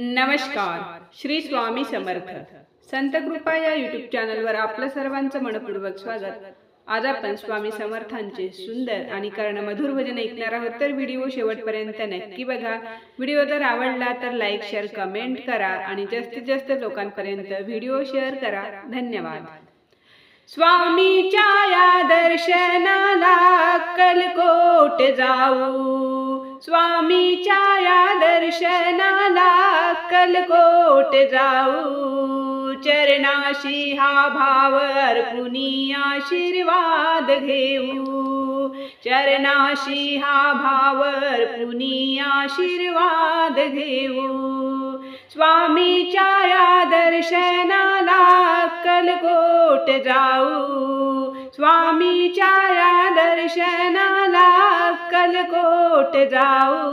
नमस्कार. श्री स्वामी समर्थ. संत कृपा या युट्यूब चॅनलवर आपलं सर्वांचं मनपूर्वक स्वागत. आज आपण स्वामी समर्थांचे सुंदर आणि कर्णमधुर भजन ऐकणार आहोत. तर व्हिडिओ शेवटपर्यंत नक्की बघा. व्हिडिओ जर आवडला तर लाईक शेअर कमेंट करा आणि जास्तीत जास्त लोकांपर्यंत व्हिडिओ शेअर करा. धन्यवाद. स्वामीच्या या दर्शनाला कलकोट जाऊ. स्वामीच्या या दर्शनाला अक्कलकोट जाऊ. चरणाशी हा भावर कुणी आशीर्वाद घेऊ. चरणाशी हा भावर कुणी आशीर्वाद घेऊ. स्वामीच्या या दर्शनाला अक्कलकोट जाऊ. स्वामीच्या या दर्शनाला अक्कलकोट जाऊ.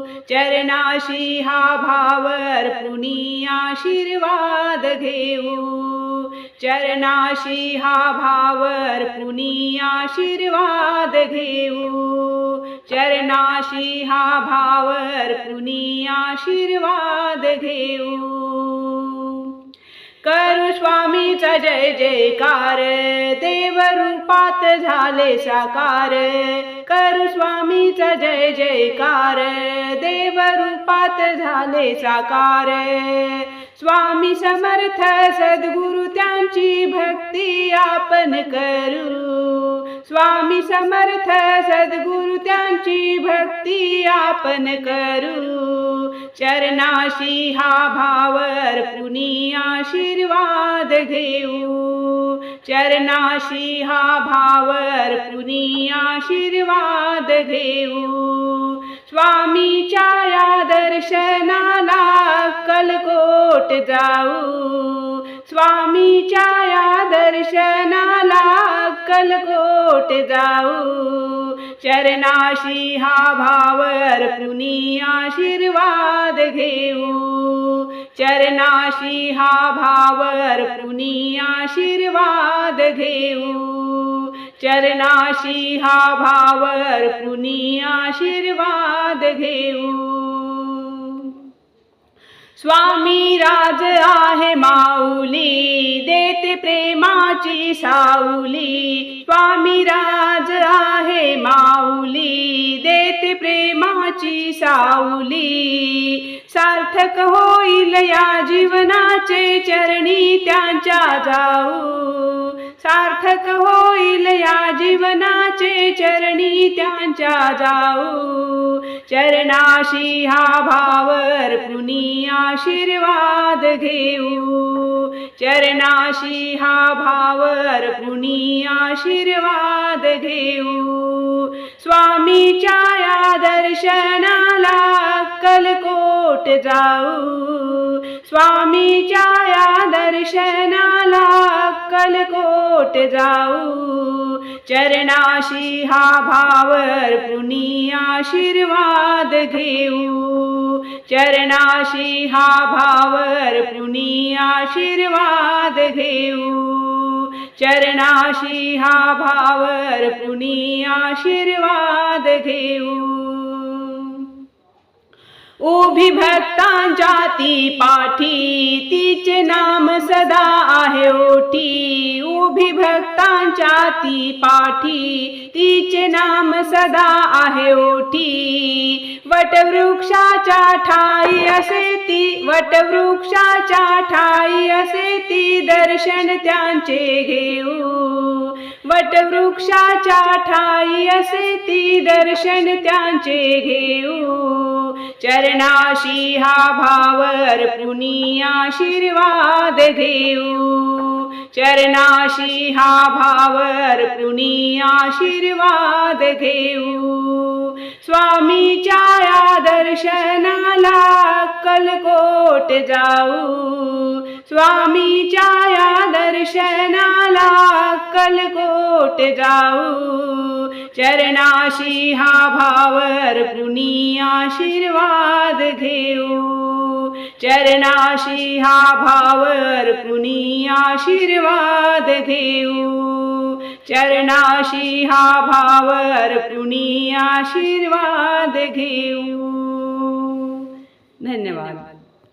चरणाशी हा भावर पुनी आशीर्वाद घेऊ. चरणाशी हा भावर पुनी आशीर्वाद घेऊ. चरणाशी हा भावर पुनी आशीर्वाद घेऊ. करू स्वामीचा जय जयकार. देवरूपात झाले साकार. करू स्वामीचा जय जयकार. देवरूपात झाले साकार. स्वामी समर्थ सद्गुरु त्यांची भक्ती आपण करू. स्वामी समर्थ सद्गुरु त्यांची भक्ती आपण करू. चरणाशी हा भावर कुणी आशीर्वाद घेऊ? चरणाशी हा भावर कुणी आशीर्वाद घेऊ? स्वामीच्या या दर्शनाला कलकोट जाऊ? स्वामीच्या या दर्शनाला अक्कलकोट जाऊ। चरणाशी हा भावर कुणी आशीर्वाद घेऊ। चरणाशी हा भावर कुणी आशीर्वाद घेऊ। चरणाशी हा भावर कुणी आशीर्वाद घेऊ। स्वामी राज आहे देते प्रेमाची साऊली स्वामी राज आहे माऊली. देते प्रेमाची साऊली सार्थक होईल या जीवनाचे चरणी त्यांच्या जाऊ. सार्थक होईल जीवनाचे चरणी त्यांच्या जाऊ. चरणाशी हा भावर कुणी आशीर्वाद घेऊ? चरणाशी हा भावर कुणी आशीर्वाद घेऊ? स्वामीच्या या दर्शनाला अक्कलकोट जाऊ. स्वामीच्या या दर्शनाला अक्कलकोट जाऊ. चरणाशी हा भावर कुणी आशीर्वाद घेऊ. चरणाशी हा भावर कुणी आशीर्वाद घेऊ. चरणाशी हा भावर कुणी आशीर्वाद घेऊ. उभी भक्तांच्या ती पा भक्तांच्या ती पाठी. तिचे नाम सदा आहे ओठी. वटवृक्षाच्या ठाई असे ती वटवृक्षाच्या ठाई असे ती दर्शन त्यांचे घेऊ. वटवृक्षाच्या ठाई असे ती दर्शन त्यांचे घेऊ. चरणाशी हा भावर कुणी आशीर्वाद घेऊ चरणाशी हा भावर कुणी आशीर्वाद घेऊ स्वामीच्या या दर्शनाला कलकोट जाऊ. स्वामीच्या या दर्शनाला कलकोट जाऊ. चरणाशी हा भावर कुणी आशीर्वाद घेऊ चरणाशी हा भावर कुणी आशीर्वाद घेऊ चरणाशी हा भावर कुणी आशीर्वाद घेऊ धन्यवाद.